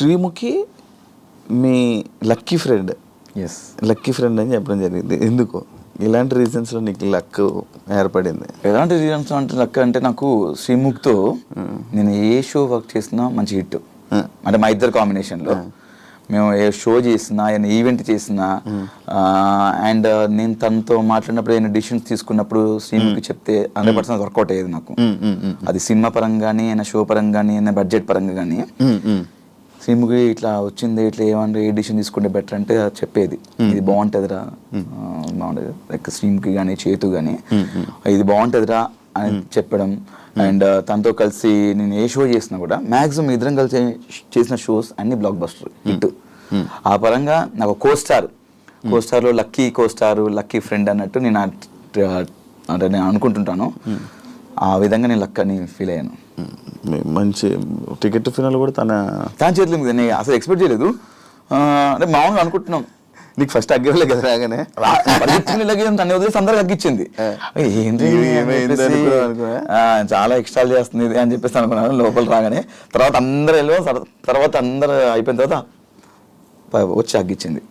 శ్రీముఖి మీ lucky friend. Yes lucky friend అని చెప్పడం జరిగింది. ఎందుకు? ఇలాంటి రీజన్స్లో నీకు లక్ ఏర్పడింది? ఎలాంటి రీజన్స్ అంటే లక్క అంటే నాకు శ్రీముఖ్తో నేను ఏ షో వర్క్ చేసినా మంచి హిట్ అంటే మా ఇద్దరు కాంబినేషన్లో మేము ఏ షో చేసినా ఏదైనా ఈవెంట్ చేసినా అండ్ నేను తనతో మాట్లాడినప్పుడు ఏదైనా డిసిషన్స్ తీసుకున్నప్పుడు శ్రీముఖి చెప్తే హండ్రెడ్ పర్సెంట్ వర్కౌట్ అయ్యేది నాకు. అది సినిమా పరంగా కానీ అయినా షో పరంగా కానీ అయినా బడ్జెట్ పరంగా కానీ శ్రీముఖి ఇట్లా వచ్చింది ఇట్లా ఏమంటే ఏ డిసిషన్ తీసుకుంటే బెటర్ అంటే చెప్పేది. ఇది బాగుంటుందిరా. బాగుంటుంది. లైక్ శ్రీముఖి కానీ చేతు కానీ ఇది బాగుంటుందిరా అని చెప్పడం. అండ్ తనతో కలిసి నేను ఏ షో చేసినా కూడా మాక్సిమం ఇద్దరం కలిసి చేసిన షోస్ అన్ని బ్లాక్ బస్టర్ హిట్ ఆ పరంగా నాకు co star co స్టార్లో lucky co star lucky friend అన్నట్టు నేను అంటే నేను అనుకుంటుంటాను. ఆ విధంగా నేను లక్ అని ఫీల్ అయ్యాను. మంచి టికెట్ ఫినాల్ కూడా తన తన చేతిలో నేను అసలు ఎక్స్పెక్ట్ చేయలేదు. అంటే మామూలుగా అనుకుంటున్నాం. నీకు ఫస్ట్ అగ్గరలే కదా రాగానే. తన వదిలేసి అందరూ తగ్గించింది ఏంటి చాలా ఎక్స్ట్రా చేస్తుంది ఇది అని చెప్పేసి అనుకున్నాను లోపల రాగానే. తర్వాత అందరూ వెళ్ళి తర్వాత అందరూ అయిపోయిన తర్వాత వచ్చి అగ్గిచ్చింది.